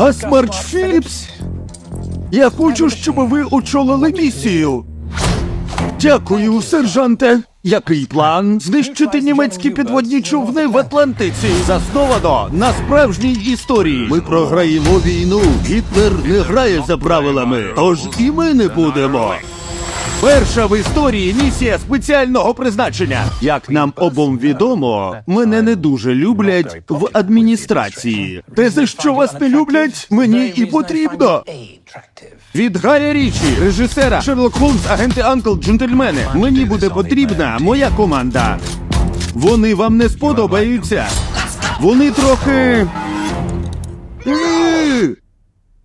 Вас Марч Філіпс? Я хочу, щоб ви очолили місію. Дякую, сержанте. Який план? Знищити німецькі підводні човни в Атлантиці. Засновано на справжній історії. Ми програємо війну. Гітлер не грає за правилами, тож і ми не будемо. Перша в історії місія спеціального призначення. Як нам обом відомо, мене не дуже люблять в адміністрації. Те, за що вас не люблять, мені і потрібно. Від Гаря Річі, режисера Шерлок Холмс, агенти Анкл, джентльмени. Мені буде потрібна моя команда. Вони вам не сподобаються. Вони трохи. Е,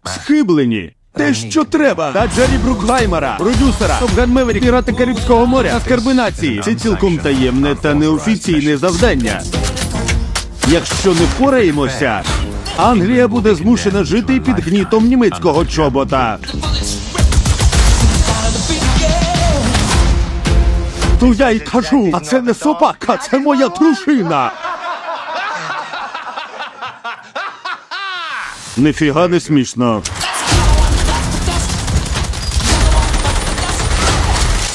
Схиблені. Те, що треба. Та Джері Брукгаймера, продюсера, Топган Меверік, пірати Карибського моря та скарби нації. Це цілком таємне та неофіційне завдання. Якщо не впораємося, Англія буде змушена жити під гнітом німецького чобота. То я й кажу, а це не собака, це моя дружина. Нифіга не смішно.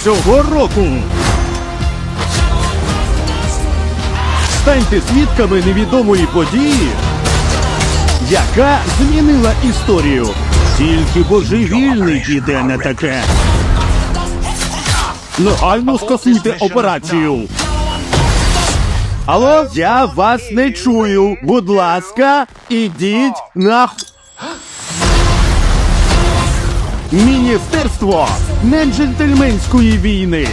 Цього року. Станьте свідками невідомої події, яка змінила історію. Тільки божевільний піде на таке. Негайно скасуйте операцію. Алло, я вас не чую. Будь ласка, ідіть на. Міністерство не джентльменської війни.